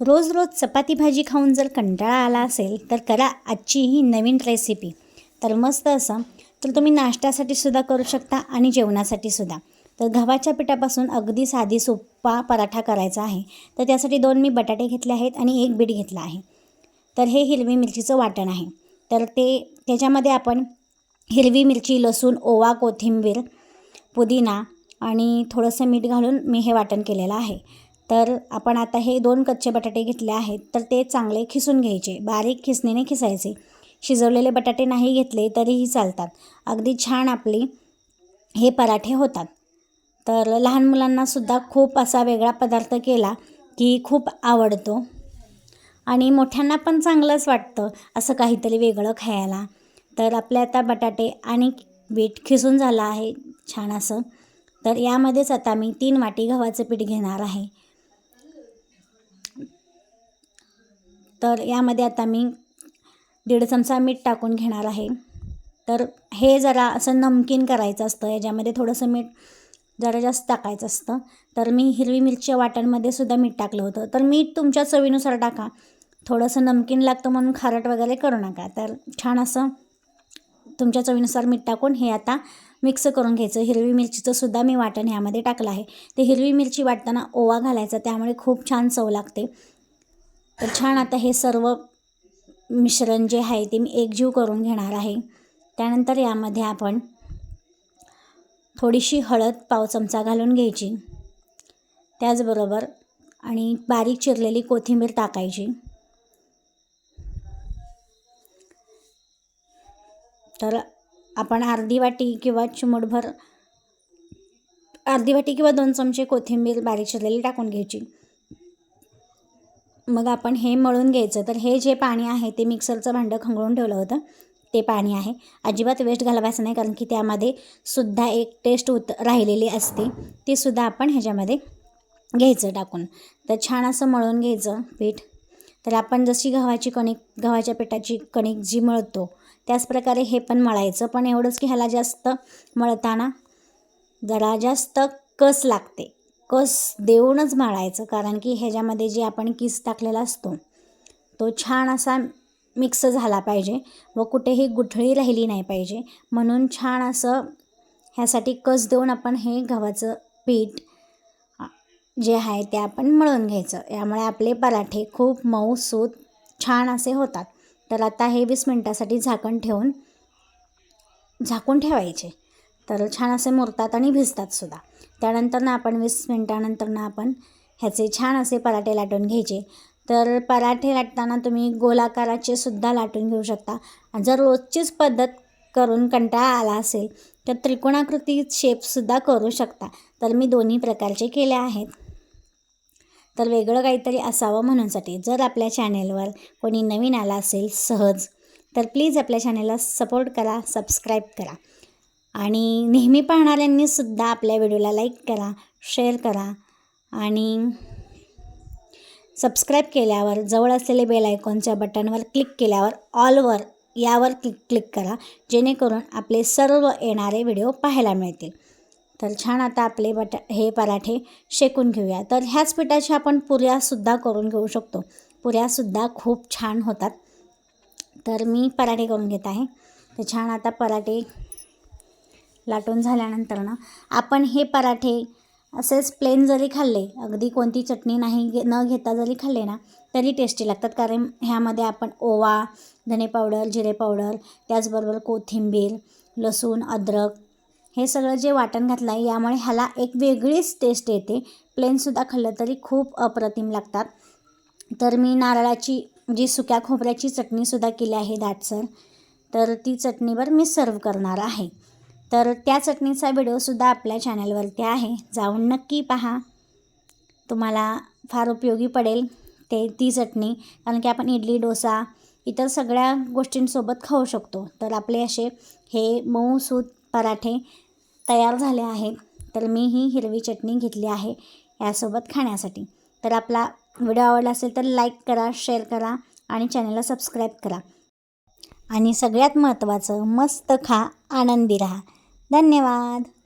रोज रोज चपाती भाजी खाऊन जर कंटाळा आला असेल तर करा आजची ही नवीन रेसिपी तर मस्त असं. तर तुम्ही नाश्त्यासाठी सुद्धा करू शकता आणि जेवणासाठी सुद्धा. तर गव्हाच्या पिठापासून अगदी साधी सोपा पराठा करायचा आहे. तर त्यासाठी दोन मी बटाटे घेतले आहेत आणि एक बीट घेतला आहे. तर हे हिरवी मिरचीचं वाटण आहे. तर ते त्याच्यामध्ये आपण हिरवी मिरची लसूण ओवा कोथिंबीर पुदिना आणि थोडंसं मीठ घालून मी हे वाटण केलेलं आहे. तर आपण आता हे दोन कच्चे बटाटे घेतले आहेत तर ते चांगले खिसून घ्यायचे बारीक खिसणीने खिसायचे. शिजवलेले बटाटे नाही घेतले तरीही चालतात. अगदी छान आपली हे पराठे होतात. तर लहान मुलांनासुद्धा खूप असा वेगळा पदार्थ केला की खूप आवडतो. आणि मोठ्यांना पण चांगलंच वाटतं असं काहीतरी वेगळं खायला. तर आपले आता बटाटे आणि बीट खिसून झालं आहे छान असं. तर यामध्येच आता मी तीन वाटी गव्हाचं पीठ घेणार आहे. तर यामध्ये आता मी दीड चमचा मीठ टाकून घेणार आहे. तर हे जरा असं नमकीन करायचं असतं याच्यामध्ये थोडंसं मीठ जरा जास्त टाकायचं असतं. तर मी हिरवी मिरच्या वाटणमध्ये सुद्धा मीठ टाकलं होतं. तर मीठ तुमच्या चवीनुसार टाका. थोडंसं नमकीन लागतं म्हणून खारट वगैरे करू नका. तर छान असं तुमच्या चवीनुसार मीठ टाकून हे आता मिक्स करून घ्यायचं. हिरवी मिरचीचं सुद्धा मी वाटण ह्यामध्ये टाकलं आहे. ते हिरवी मिरची वाटताना ओवा घालायचा त्यामुळे खूप छान चव लागते. तर छान आता हे सर्व मिश्रण जे आहे ते मी एकजीव करून घेणार आहे. त्यानंतर यामध्ये आपण थोडीशी हळद पाव चमचा घालून घ्यायची. त्याचबरोबर आणि बारीक चिरलेली कोथिंबीर टाकायची. तर आपण अर्धी वाटी किंवा चिमूटभर अर्धी वाटी किंवा दोन चमचे कोथिंबीर बारीक चिरलेली टाकून घ्यायची. मग आपण हे मळून घ्यायचं. तर हे जे पाणी आहे ते मिक्सरचं भांडं खंगळून ठेवलं होतं. ते पाणी आहे. अजिबात वेस्ट घालवायचं नाही कारण की त्यामध्ये सुद्धा एक टेस्ट उत राहिलेली असते. ती सुद्धा आपण ह्याच्यामध्ये घ्यायचं टाकून. तर छान असं मळून घ्यायचं पीठ. तर आपण जशी गव्हाची कणिक गव्हाच्या पिठाची कणिक जी मळतो त्याचप्रकारे हे पण मळायचं. पण एवढंच की ह्याला जास्त मळताना जरा जास्त कस लागते? कस देऊनच मळायचं कारण की ह्याच्यामध्ये जे आपण किस टाकलेला असतो तो छान असा मिक्स झाला पाहिजे व कुठेही गुठळी राहिली नाही पाहिजे. म्हणून छान असं ह्यासाठी कस देऊन आपण हे गव्हाचं पीठ जे आहे ते आपण मळून घ्यायचं. यामुळे आपले पराठे खूप मऊ सूत छान असे होतात. तर आता हे वीस मिनटासाठी झाकण ठेवून झाकून ठेवायचे. तर छान असे मुरतात आणि भिजतात सुद्धा. त्यानंतर ना आपण वीस मिनटानंतर ना आपण ह्याचे छान असे पराठे लाटून घ्यायचे. तर पराठे लाटताना तुम्ही गोलाकाराचे सुद्धा लाटून घेऊ शकता. जर रोजचीच पद्धत करून कंटाळा आला असेल तर त्रिकोणाकृती शेपसुद्धा करू शकता. तर मी दोन्ही प्रकारचे केले आहेत. तर वेगळं काहीतरी असावं म्हणूनसाठी जर आपल्या चॅनेलवर कोणी नवीन आला असेल सहज तर प्लीज आपल्या चॅनेलला सपोर्ट करा सबस्क्राईब करा. आणि नेहमी पाहणाऱ्यांनी सुद्धा आपल्या व्हिडिओला लाईक करा शेअर करा आणि सबस्क्राईब केल्यावर जवळ असलेले बेल आयकॉनच्या बटनवर क्लिक केल्यावर ऑलवर यावर क्लिक क्लिक करा जेणेकरून आपले सर्व येणारे व्हिडिओ पाहायला मिळतील. तर छान आता आपले बट हे पराठे शेकून घेऊया. तर ह्याच पिठाच्या आपण पुऱ्यासुद्धा करून घेऊ शकतो. पुऱ्यासुद्धा खूप छान होतात. तर मी पराठे करून घेत आहे. तर छान आता पराठे लाटून झाल्यानंतर ना आपण हे पराठे असेच प्लेन जरी खाल्ले अगदी कोणती चटणी नाही घे न घेता जरी खाल्ले ना तरी टेस्टी लागतात. कारण ह्यामध्ये आपण ओवा धने पावडर जिरे पावडर त्याचबरोबर कोथिंबीर लसूण अद्रक हे सगळं जे वाटण घातलं आहे यामुळे ह्याला एक वेगळीच टेस्ट येते. प्लेनसुद्धा खाल्लं तरी खूप अप्रतिम लागतात. तर मी नारळाची जी सुक्या खोबऱ्याची चटणीसुद्धा केली आहे दाटसर तर ती चटणीवर मी सर्व करणार आहे. तर त्या चटणीचा व्हिडिओसुद्धा आपल्या चॅनलवरती आहे. जाऊन नक्की पहा. तुम्हाला फार उपयोगी पडेल ते ती चटणी. कारण की आपण इडली डोसा इतर सगळ्या गोष्टींसोबत खाऊ शकतो. तर आपले असे हे मऊ सूत पराठे तयार झाले आहेत. तर मी ही हिरवी चटणी घेतली आहे यासोबत खाण्यासाठी. तर आपला व्हिडिओ आवडला असेल तर लाईक करा शेअर करा आणि चॅनलला सबस्क्राईब करा. आणि सगळ्यात महत्त्वाचं मस्त खा आनंदी राहा. धन्यवाद.